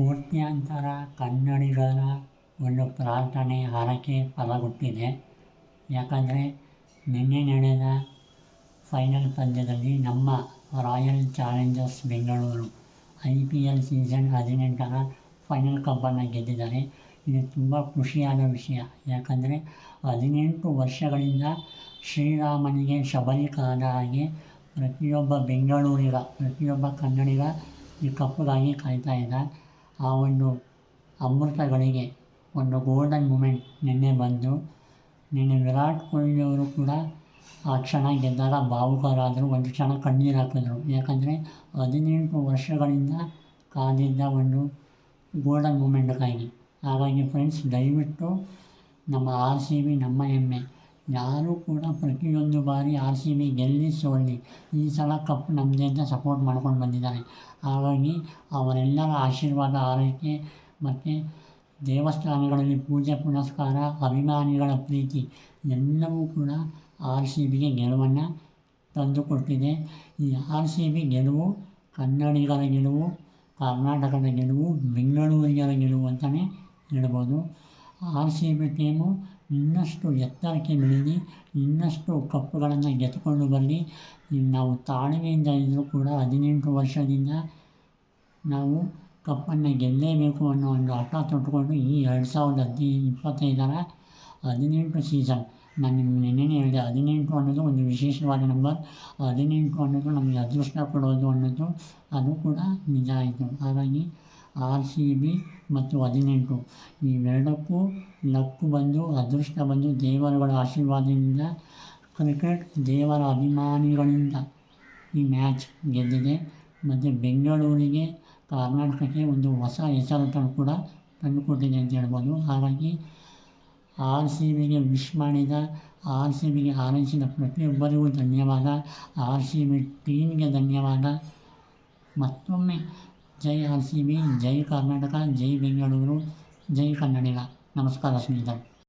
ಕೋಟ್ಯಾಂತರ ಕನ್ನಡಿಗರ ಒಂದು ಪ್ರಾರ್ಥನೆ ಹರಕೆ ಫಲಗೊಟ್ಟಿದೆ ಯಾಕಂದರೆ ನಿನ್ನೆ ನಡೆದ ಫೈನಲ್ ಪಂದ್ಯದಲ್ಲಿ ನಮ್ಮ Royal Challengers Bengaluru I P L season ಹದಿನೆಂಟರ ಫೈನಲ್ ಕಪ್ಪನ್ನು ಗೆದ್ದಿದ್ದಾರೆ. ಇದು ತುಂಬ ಖುಷಿಯಾದ ವಿಷಯ. ಯಾಕಂದರೆ ಹದಿನೆಂಟು ವರ್ಷಗಳಿಂದ ಶ್ರೀರಾಮನಿಗೆ ಶಬರಿಕಾದ ಹಾಗೆ ಪ್ರತಿಯೊಬ್ಬ ಬೆಂಗಳೂರಿಗ, ಪ್ರತಿಯೊಬ್ಬ ಕನ್ನಡಿಗ ಈ ಕಪ್ಪಿಗಾಗಿ ಕಾಯ್ತಾ ಇದ್ದ. ಆ ಒಂದು ಅಮೃತಗಳಿಗೆ ಒಂದು ಗೋಲ್ಡನ್ ಮೂಮೆಂಟ್ ನಿನ್ನೆ ಬಂದು ನಿನ್ನೆ ವಿರಾಟ್ ಕೊಹ್ಲಿ ಅವರು ಕೂಡ ಆ ಕ್ಷಣ ಗೆದ್ದಾಗ ಭಾವುಕರಾದರು, ಒಂದು ಕ್ಷಣ ಕಣ್ಣೀರು ಹಾಕಿದ್ರು. ಯಾಕಂದರೆ ಹದಿನೆಂಟು ವರ್ಷಗಳಿಂದ ಕಾದಿದ್ದ ಒಂದು ಗೋಲ್ಡನ್ ಮೂಮೆಂಟ್ಗಾಗಿ ಹಾಗಾಗಿ ಫ್ರೆಂಡ್ಸ್ ದಯವಿಟ್ಟು ನಮ್ಮ ಆರ್ ಸಿ ಬಿ ನಮ್ಮ ಹೆಮ್ಮೆ ಯಾರೂ ಕೂಡ ಪ್ರತಿಯೊಂದು ಬಾರಿ ಆರ್ ಸಿ ಬಿ ಗೆಲ್ಲಿ ಸೋಲಿ ಈ ಸಲ ಕಪ್ ನಮ್ಮದೇ ಅಂತ ಸಪೋರ್ಟ್ ಮಾಡ್ಕೊಂಡು ಬಂದಿದ್ದಾರೆ. ಹಾಗಾಗಿ ಅವರೆಲ್ಲರ ಆಶೀರ್ವಾದ, ಆರೈಕೆ ಮತ್ತು ದೇವಸ್ಥಾನಗಳಲ್ಲಿ ಪೂಜೆ, ಪುನಸ್ಕಾರ, ಅಭಿಮಾನಿಗಳ ಪ್ರೀತಿ ಎಲ್ಲವೂ ಕೂಡ ಆರ್ ಸಿ ಬಿಗೆ ಗೆಲುವನ್ನು ತಂದುಕೊಟ್ಟಿದೆ. ಈ ಆರ್ ಸಿ ಬಿ ಗೆಲುವು ಕನ್ನಡಿಗರ ಗೆಲುವು, ಕರ್ನಾಟಕದ ಗೆಲುವು, ಬೆಂಗಳೂರಿಗರ ಗೆಲುವು ಅಂತಲೇ ಹೇಳ್ಬೋದು. ಟೀಮು ಇನ್ನಷ್ಟು ಎತ್ತರಕ್ಕೆ ಬೆಳೀಲಿ ಇನ್ನಷ್ಟು ಕಪ್ಪುಗಳನ್ನು ಗೆದ್ದುಕೊಂಡು ಬರಲಿ. ನಾವು ತಾಳ್ಮೆಯಿಂದ ಇದ್ದರೂ ಕೂಡ ಹದಿನೆಂಟು ವರ್ಷದಿಂದ ನಾವು ಕಪ್ಪನ್ನು ಗೆಲ್ಲಲೇಬೇಕು ಅನ್ನೋ ಒಂದು ಹಠ ತೊಟ್ಟುಕೊಂಡು ಈ ಎರಡು ಸಾವಿರದ ಹದಿ ಇಪ್ಪತ್ತೈದರ ಹದಿನೆಂಟು ಸೀಸನ್ ನಾನು ನೆನ್ನೆನೇ ಹೇಳಿದೆ, ಹದಿನೆಂಟು ಅನ್ನೋದು ಒಂದು ವಿಶೇಷವಾದ ನಂಬರ್ ಹದಿನೆಂಟು ಅನ್ನೋದು ನಮಗೆ ಅದೃಷ್ಟ ಕೊಡೋದು ಅನ್ನೋದು ಅದು ಕೂಡ ನಿಜ ಆಯಿತು. ಹಾಗಾಗಿ ಆರ್ ಸಿ ಬಿ ಮತ್ತು ಹದಿನೆಂಟು. ಇವೆರಡಕ್ಕೂ ಲಕ್ಕು ಬಂದು, ಅದೃಷ್ಟ ಬಂದು ದೇವರುಗಳ ಆಶೀರ್ವಾದದಿಂದ, ಕ್ರಿಕೆಟ್ ದೇವರ ಅಭಿಮಾನಿಗಳಿಂದ ಈ ಮ್ಯಾಚ್ ಗೆದ್ದಿದೆ. ಮತ್ತು ಬೆಂಗಳೂರಿಗೆ, ಕರ್ನಾಟಕಕ್ಕೆ ಒಂದು ಹೊಸ ಹೆಸರು ತಂದು ಕೂಡ ತಂದುಕೊಟ್ಟಿದೆ ಅಂತ ಹೇಳ್ಬೋದು. ಹಾಗಾಗಿ ಆರ್ ಸಿ ಬಿಗೆ ವಿಶ್ ಮಾಡಿದ ಆರ್ ಸಿ ಬಿಗೆ ಹಾರೈಸಿದ ಪ್ರತಿಯೊಬ್ಬರಿಗೂ ಧನ್ಯವಾದ. ಆರ್ ಸಿ ಬಿ ಟೀಮ್ಗೆ ಧನ್ಯವಾದ. ಮತ್ತೊಮ್ಮೆ ಜೈ ಆರ್ ಸಿ ಬಿ ಜೈ ಕರ್ನಾಟಕ ಜೈ ಬೆಂಗಳೂರು ಜೈ ಕನ್ನಡಿಗ ನಮಸ್ಕಾರ ಸ್ನೇಹಿತರೆ